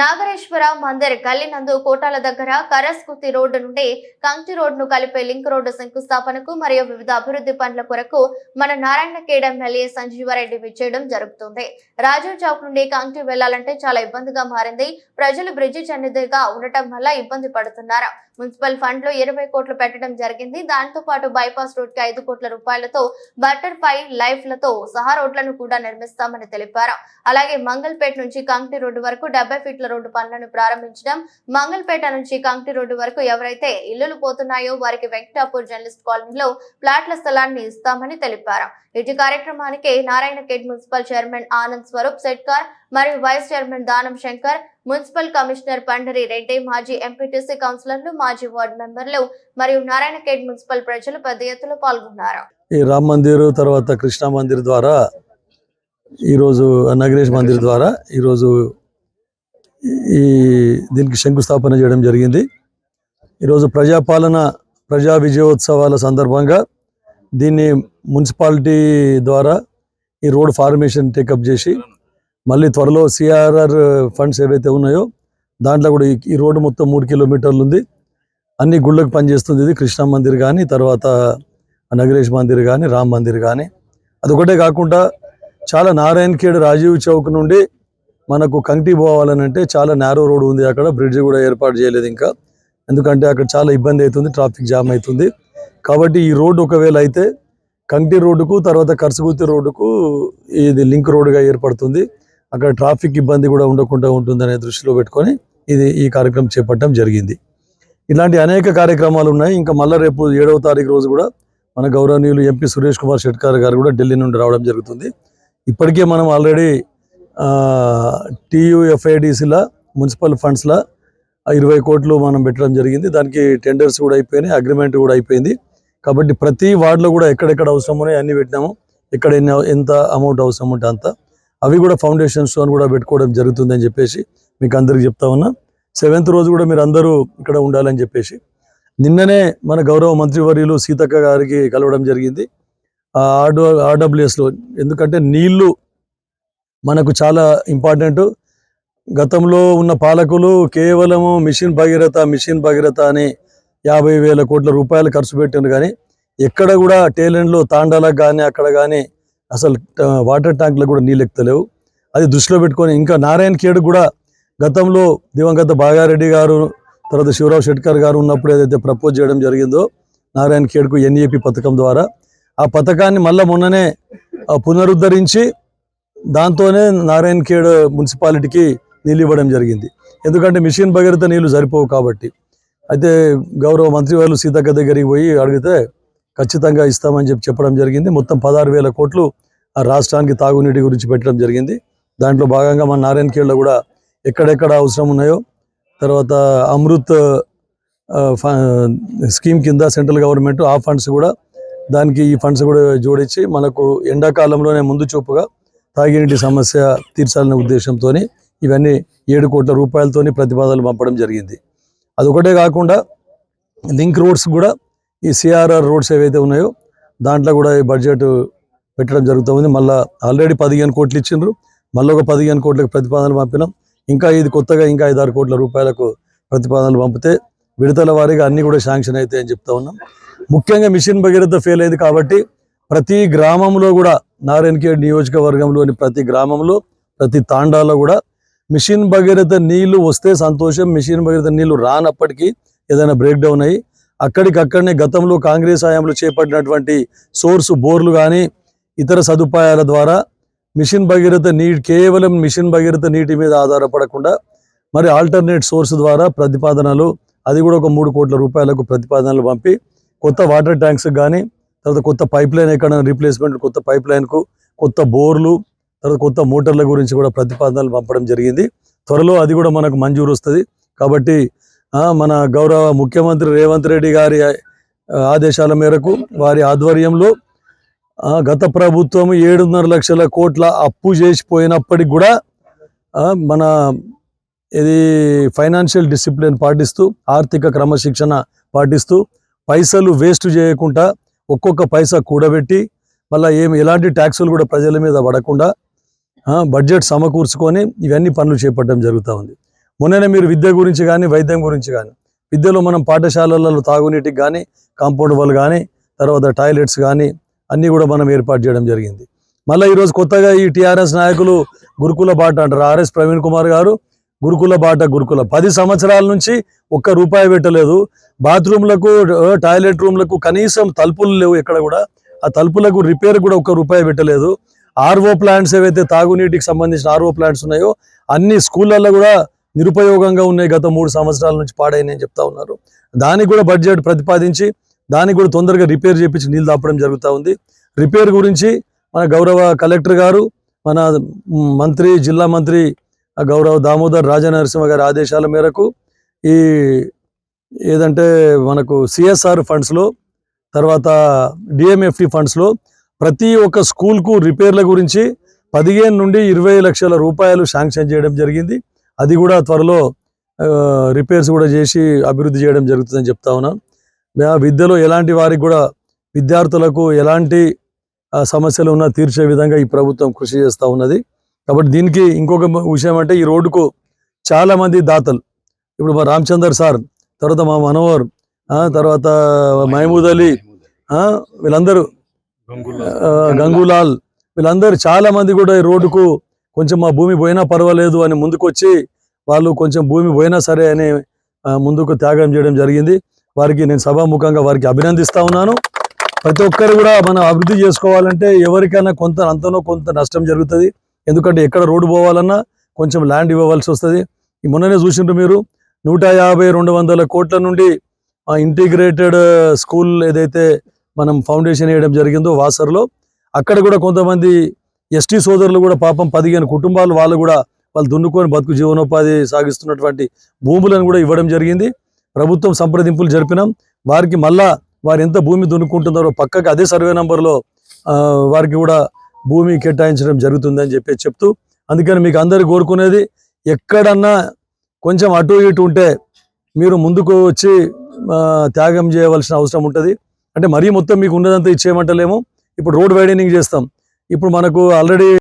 నాగరేశ్వర మందిర్ గల్లి నందు కోటాల దగ్గర కరస్కుతి రోడ్డు నుండి కంకి రోడ్డును కలిపే లింక్ రోడ్డు శంకుస్థాపనకు మరియు వివిధ అభివృద్ధి పనుల కొరకు మన నారాయణ కేడ్ ఎమ్మెల్యే సంజీవారెడ్డి విచ్చేయడం జరుగుతుంది. రాజీవ్ చౌక్ నుండి కంకి వెళ్ళాలంటే చాలా ఇబ్బందిగా మారింది. ప్రజలు బ్రిడ్జి చెన్నిదిగా ఉండటం వల్ల ఇబ్బంది పడుతున్నారు. మున్సిపల్ ఫండ్లో ఇరవై కోట్లు పెట్టడం జరిగింది. దాంతో పాటు బైపాస్ రోడ్కి ఐదు కోట్ల రూపాయలతో బటర్ఫ్లై లైఫ్లతో సహా రోడ్లను కూడా నిర్మిస్తామని తెలిపారు. అలాగే మంగళపేట నుంచి కంకి రోడ్డు వరకు డెబ్బై ఫీట్ల రోడ్డు పనులను ప్రారంభించడం మంగళపేట నుంచి కంకి రోడ్డు వరకు ఎవరైతే ఇల్లులు పోతున్నాయో వారికి వెంకటాపూర్ జర్నలిస్ట్ కాలనీలో ప్లాట్ల స్థలాన్ని ఇస్తామని తెలిపారు. ఇటు కార్యక్రమానికి Narayankhed municipal chairman Anand Swaroop Shetkar మరియు vice chairman Danam Shankar municipal commissioner Pandari Reddy మాజీ ఎంపీటీసీ కౌన్సిలర్లు మాజీ వార్డు మెంబర్లు మరియు నారాయణ ఖేడ్ మున్సిపల్ ప్రజలు పెద్ద ఎత్తున పాల్గొన్నారు. ఈ రామ్ మందిర్ తర్వాత కృష్ణ మందిర్ ద్వారా ఈరోజు నగరేష్ మందిర్ ద్వారా ఈరోజు ఈ దీనికి శంకుస్థాపన చేయడం జరిగింది. ఈరోజు ప్రజాపాలన ప్రజా విజయోత్సవాల సందర్భంగా దీన్ని మున్సిపాలిటీ ద్వారా ఈ రోడ్ ఫార్మేషన్ టేకప్ చేసి మళ్ళీ త్వరలో సిఆర్ఆర్ ఫండ్స్ ఏవైతే ఉన్నాయో దాంట్లో కూడా ఈ- రోడ్డు మొత్తం మూడు కిలోమీటర్లు ఉంది. అన్ని గుళ్ళకు పనిచేస్తుంది ఇది కృష్ణ మందిర్ కానీ తర్వాత నగరేష్ మందిర్ కానీ రామ్ మందిర్ కానీ. అదొకటే కాకుండా చాలా నారాయణ ఖేడ్ రాజీవ్ చౌక్ నుండి మనకు కంటి పోవాలని అంటే చాలా నేరో రోడ్ ఉంది అక్కడ బ్రిడ్జ్ కూడా ఏర్పాటు చేయలేదు ఇంకా. ఎందుకంటే అక్కడ చాలా ఇబ్బంది అవుతుంది ట్రాఫిక్ జామ్ అవుతుంది. కాబట్టి ఈ రోడ్డు ఒకవేళ అయితే కంటి రోడ్డుకు తర్వాత కర్సగుత్తి రోడ్డుకు ఇది లింక్ రోడ్డుగా ఏర్పడుతుంది. అక్కడ ట్రాఫిక్ ఇబ్బంది కూడా ఉండకుండా ఉంటుందనే దృష్టిలో పెట్టుకొని ఇది ఈ కార్యక్రమం చేపట్టడం జరిగింది. ఇలాంటి అనేక కార్యక్రమాలు ఉన్నాయి. ఇంకా మళ్ళీ రేపు ఏడవ తారీఖు రోజు కూడా మన గౌరవనీయులు ఎంపీ సురేష్ కుమార్ షెట్కార్ గారు కూడా ఢిల్లీ నుండి రావడం జరుగుతుంది. ఇప్పటికే మనం ఆల్రెడీ టీయూఎఫ్ఐడిసిలా మున్సిపల్ ఫండ్స్లా ఇరవై కోట్లు మనం పెట్టడం జరిగింది. దానికి టెండర్స్ కూడా అయిపోయినాయి అగ్రిమెంట్ కూడా అయిపోయింది. కాబట్టి ప్రతి వార్డులో కూడా ఎక్కడెక్కడ అవసరం ఉన్నాయి అన్ని పెట్టినాము. ఎక్కడ ఎన్ని ఎంత అమౌంట్ అవసరం ఉంటే అంత. అవి కూడా ఫౌండేషన్ స్టోన్ కూడా పెట్టుకోవడం జరుగుతుందని చెప్పేసి మీకు అందరికి చెప్తా ఉన్నా. సెవెంత్ రోజు కూడా మీరు అందరూ ఇక్కడ ఉండాలని చెప్పేసి. నిన్ననే మన గౌరవ మంత్రివర్యులు సీతక్క గారికి కలవడం జరిగింది. ఆ ఆర్డబ్ల్యూఎస్లో. ఎందుకంటే నీళ్ళు మనకు చాలా ఇంపార్టెంట్. గతంలో ఉన్న పాలకులు కేవలము మిషన్ భగీరథ మిషన్ భగీరథ అని యాభై వేల కోట్ల రూపాయలు ఖర్చు పెట్టిండు కానీ ఎక్కడ కూడా టేలెండ్లో తాండాలకు కానీ అక్కడ కానీ అసలు వాటర్ ట్యాంకులకు కూడా నీళ్ళు ఎక్కుతలేవు. అది దృష్టిలో పెట్టుకొని ఇంకా నారాయణ ఖేడ్ కూడా గతంలో దివంగత బాగారెడ్డి గారు తర్వాత శివరావు షెట్కర్ గారు ఉన్నప్పుడు ఏదైతే ప్రపోజ్ చేయడం జరిగిందో నారాయణ ఖేడ్కు ఎన్ఏపి పథకం ద్వారా ఆ పథకాన్ని మళ్ళీ మొన్ననే పునరుద్ధరించి దాంతోనే నారాయణ ఖేడ్ మున్సిపాలిటీకి నీళ్ళు ఇవ్వడం జరిగింది. ఎందుకంటే మిషన్ భగీరథ నీళ్ళు సరిపోవు కాబట్టి. అయితే గౌరవ మంత్రి వాళ్ళు సీతక్క దగ్గరికి పోయి అడిగితే ఖచ్చితంగా ఇస్తామని చెప్పి చెప్పడం జరిగింది. మొత్తం పదహారు వేల కోట్లు ఆ రాష్ట్రానికి తాగునీటి గురించి పెట్టడం జరిగింది. దాంట్లో భాగంగా మన నారాయణ ఖేడ్లో కూడా ఎక్కడెక్కడ అవసరం ఉన్నాయో తర్వాత అమృత్ స్కీమ్ కింద సెంట్రల్ గవర్నమెంట్ ఆ ఫండ్స్ కూడా దానికి ఈ ఫండ్స్ కూడా జోడించి మనకు ఎండాకాలంలోనే ముందు చూపుగా తాగినీటి సమస్య తీర్చాలనే ఉద్దేశంతో ఇవన్నీ ఏడు కోట్ల రూపాయలతోని ప్రతిపాదనలు పంపడం జరిగింది. అదొకటే కాకుండా లింక్ రోడ్స్ కూడా ఈ సిఆర్ఆర్ రోడ్స్ ఏవైతే ఉన్నాయో దాంట్లో కూడా ఈ బడ్జెట్ పెట్టడం జరుగుతుంది. మళ్ళీ ఆల్రెడీ పదిహేను కోట్లు ఇచ్చిండ్రు. మళ్ళీ ఒక పదిహేను కోట్లకు ప్రతిపాదనలు పంపినాం. ఇంకా ఇది కొత్తగా ఇంకా ఐదారు కోట్ల రూపాయలకు ప్రతిపాదనలు పంపితే విడతల వారీగా అన్నీ కూడా శాంక్షన్ అవుతాయని చెప్తా ఉన్నాం. ముఖ్యంగా మిషన్ భగీరథ ఫెయిల్ అయింది కాబట్టి ప్రతి గ్రామంలో కూడా నారాయణఖేడ్ నియోజకవర్గంలోని ప్రతి గ్రామంలో ప్రతి తాండాలో కూడా మిషన్ భగీరథ నీళ్ళు వస్తే సంతోషం మిషన్ భగీరథ నీళ్ళు రానప్పటికీ ఏదైనా బ్రేక్ డౌన్ అయ్యి అక్కడికక్కడనే గతంలో కాంగ్రెస్ హయాంలో చేపట్టినటువంటి సోర్స్ బోర్లు కానీ ఇతర సదుపాయాల ద్వారా మిషన్ భగీరథ నీటి కేవలం మిషన్ భగీరథ నీటి మీద ఆధారపడకుండా మరి ఆల్టర్నేట్ సోర్స్ ద్వారా ప్రతిపాదనలు అది కూడా ఒక మూడు కోట్ల రూపాయలకు ప్రతిపాదనలు పంపి కొత్త వాటర్ ట్యాంక్స్ కానీ తర్వాత కొత్త పైప్ లైన్ ఎక్కడ రీప్లేస్మెంట్ కొత్త పైప్ లైన్కు కొత్త బోర్లు తర్వాత కొత్త మోటార్ల గురించి కూడా ప్రతిపాదనలు పంపడం జరిగింది. త్వరలో అది కూడా మనకు మంజూరు వస్తుంది. కాబట్టి మన గౌరవ ముఖ్యమంత్రి రేవంత్ రెడ్డి గారి ఆదేశాల మేరకు వారి ఆధ్వర్యంలో గత ప్రభుత్వం ఏడున్నర లక్షల కోట్ల అప్పు చేసిపోయినప్పటికి కూడా మన ఇది ఫైనాన్షియల్ డిసిప్లిన్ పాటిస్తూ ఆర్థిక క్రమశిక్షణ పాటిస్తూ పైసలు వేస్ట్ చేయకుండా ఒక్కొక్క పైసా కూడబెట్టి మళ్ళీ ఏమి ఎలాంటి ట్యాక్సులు కూడా ప్రజల మీద పడకుండా బడ్జెట్ సమకూర్చుకొని ఇవన్నీ పనులు చేపట్టడం జరుగుతూ ఉంది. మొన్ననే మీరు విద్య గురించి కానీ వైద్యం గురించి కానీ విద్యలో మనం పాఠశాలలలో తాగునీటికి కానీ కాంపౌండ్ వాళ్ళు కానీ తర్వాత టాయిలెట్స్ కానీ అన్నీ కూడా మనం ఏర్పాటు చేయడం జరిగింది. మళ్ళీ ఈరోజు కొత్తగా ఈ టీఆర్ఎస్ నాయకులు గురుకుల బాట అంటారు. ఆర్ఎస్ ప్రవీణ్ కుమార్ గారు గురుకుల బాట గురుకుల. పది సంవత్సరాల నుంచి ఒక్క రూపాయి పెట్టలేదు. బాత్రూమ్లకు టాయిలెట్ రూమ్లకు కనీసం తలుపులు లేవు ఎక్కడ కూడా. ఆ తలుపులకు రిపేర్ కూడా ఒక్క రూపాయి పెట్టలేదు. ఆర్ఓ ప్లాంట్స్ ఏవైతే తాగునీటికి సంబంధించిన ఆర్ఓ ప్లాంట్స్ ఉన్నాయో అన్ని స్కూళ్ళల్లో కూడా నిరుపయోగంగా ఉన్నాయి గత మూడు సంవత్సరాల నుంచి పాడైనాయని చెప్తా ఉన్నారు. దానికి కూడా బడ్జెట్ ప్రతిపాదించి దానికి కూడా తొందరగా రిపేర్ చేపించి నీళ్ళు దాపడం జరుగుతూ ఉంది. రిపేర్ గురించి మన గౌరవ కలెక్టర్ గారు మన మంత్రి జిల్లా మంత్రి గౌరవ దామోదర్ రాజనరసింహ గారి ఆదేశాల మేరకు ఈ ఏదంటే మనకు సిఎస్ఆర్ ఫండ్స్లో తర్వాత డిఎంఎఫ్టి ఫండ్స్లో ప్రతి ఒక్క స్కూల్కు రిపేర్ల గురించి పదిహేను నుండి ఇరవై లక్షల రూపాయలు శాంక్షన్ చేయడం జరిగింది. అది కూడా త్వరలో రిపేర్స్ కూడా చేసి అభివృద్ధి చేయడం జరుగుతుందని చెప్తా ఉన్నాను ఆ విద్యలో ఎలాంటి వారికి కూడా విద్యార్థులకు ఎలాంటి సమస్యలు ఉన్నా తీర్చే విధంగా ఈ ప్రభుత్వం కృషి చేస్తూ ఉన్నది. కాబట్టి దీనికి ఇంకొక విషయం అంటే ఈ రోడ్డుకు చాలా మంది దాతలు. ఇప్పుడు మా రామచందర్ సార్ తర్వాత మా మనోహర్ ఆ, తర్వాత మహమూద్ అలీ ఆ, వీళ్ళందరూ గంగూలాల్ వీళ్ళందరూ చాలా మంది కూడా ఈ రోడ్డుకు కొంచెం మా భూమి పోయినా పర్వాలేదు అని ముందుకొచ్చి వాళ్ళు కొంచెం భూమి పోయినా సరే అని ముందుకు త్యాగం చేయడం జరిగింది. వారికి నేను సభాముఖంగా వారికి అభినందిస్తా ఉన్నాను. ప్రతి ఒక్కరు కూడా మనం అభివృద్ధి చేసుకోవాలంటే ఎవరికైనా కొంత అంతనో కొంత నష్టం జరుగుతుంది. ఎందుకంటే ఎక్కడ రోడ్డు పోవాలన్నా కొంచెం ల్యాండ్ ఇవ్వవలసి వస్తుంది. ఈ మొన్ననే చూసిండ్రు మీరు నూట యాభై రెండు వందల కోట్ల నుండి ఇంటిగ్రేటెడ్ స్కూల్ ఏదైతే మనం ఫౌండేషన్ వేయడం జరిగిందో వాసర్లో అక్కడ కూడా కొంతమంది ఎస్టీ సోదరులు కూడా పాపం పదిహేను కుటుంబాలు వాళ్ళు కూడా వాళ్ళు దున్నుకొని బతుకు జీవనోపాధి సాగిస్తున్నటువంటి భూములను కూడా ఇవ్వడం జరిగింది. ప్రభుత్వం సంప్రదింపులు జరిపినాం. వారికి మళ్ళా వారు ఎంత భూమి దున్నుకుంటున్నారో పక్కకి అదే సర్వే నెంబర్లో వారికి కూడా భూమి కేటాయించడం జరుగుతుందని చెప్పి చెప్తూ అందుకని మీకు అందరు కోరుకునేది ఎక్కడన్నా కొంచెం అటు ఇటు ఉంటే మీరు ముందుకు వచ్చి త్యాగం చేయవలసిన అవసరం ఉంటుంది. అంటే మరీ మొత్తం మీకు ఉన్నదంతా ఇచ్చేయమంటలేము. ఇప్పుడు రోడ్ వైడనింగ్ చేస్తాం. ఇప్పుడు మనకు ఆల్రెడీ